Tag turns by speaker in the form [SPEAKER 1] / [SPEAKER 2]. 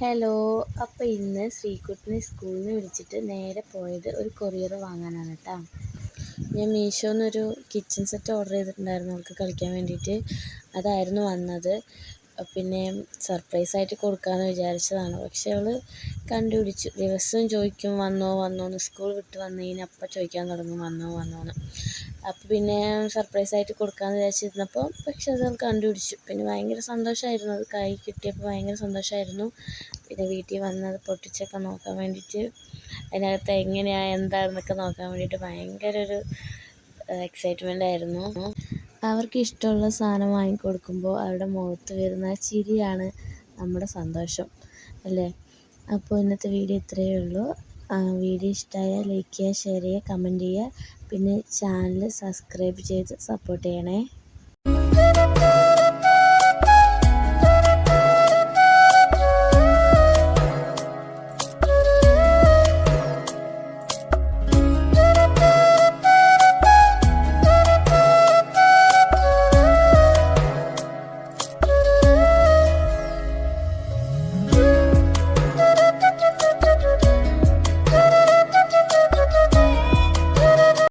[SPEAKER 1] Hello അപ്പോൾ ഇന്ന് ശ്രീകുട്ടിനെ സ്കൂളിൽ നിന്ന് വിളിച്ചിട്ട് നേരെ പോയത് ഒരു കൊറിയർ വാങ്ങാനാണ് കേട്ടോ ഞാൻ മീഷോന്നൊരു കിച്ചൺ സെറ്റ് ഓർഡർ ചെയ്തിട്ടുണ്ടായിരുന്നു അവൾക്ക് കളിക്കാൻ വേണ്ടിയിട്ട്. അതായിരുന്നു വന്നത്. പിന്നെ സർപ്രൈസായിട്ട് കൊടുക്കാമെന്ന് വിചാരിച്ചതാണ്. പക്ഷേ അവൾ കണ്ടുപിടിച്ചു. ദിവസവും ചോദിക്കും വന്നോ വന്നോ? എന്ന് സ്കൂൾ വിട്ട് വന്നു കഴിഞ്ഞാൽ അപ്പം ചോദിക്കാൻ തുടങ്ങും വന്നോ വന്നോ എന്ന്. അപ്പോൾ പിന്നെ സർപ്രൈസായിട്ട് കൊടുക്കാമെന്ന് വിചാരിച്ചിരുന്നപ്പോൾ പക്ഷേ അത് കണ്ടുപിടിച്ചു. പിന്നെ ഭയങ്കര സന്തോഷമായിരുന്നു അത് കൈ കിട്ടിയപ്പോൾ ഭയങ്കര സന്തോഷമായിരുന്നു പിന്നെ വീട്ടിൽ വന്ന് അത് പൊട്ടിച്ചൊക്കെ നോക്കാൻ വേണ്ടിയിട്ട് അതിനകത്ത് എങ്ങനെയാണ് എന്താണെന്നൊക്കെ നോക്കാൻ വേണ്ടിയിട്ട് ഭയങ്കര ഒരു എക്സൈറ്റ്മെന്റ് ആയിരുന്നു. അവർക്ക് ഇഷ്ടമുള്ള സാധനം വാങ്ങിക്കൊടുക്കുമ്പോൾ അവരുടെ മുഖത്ത് വരുന്ന ചിരിയാണ് നമ്മുടെ സന്തോഷം അല്ലേ? അപ്പോൾ ഇന്നത്തെ വീഡിയോ ഇത്രയേ ഉള്ളൂ. വീഡിയോ ഇഷ്ടമായാൽ ലൈക്ക് ചെയ്യുക ഷെയർ ചെയ്യുക കമന്റ് ചെയ്യുക. പിന്നെ ചാനൽ സബ്സ്ക്രൈബ് ചെയ്ത് സപ്പോർട്ട് ചെയ്യണേ.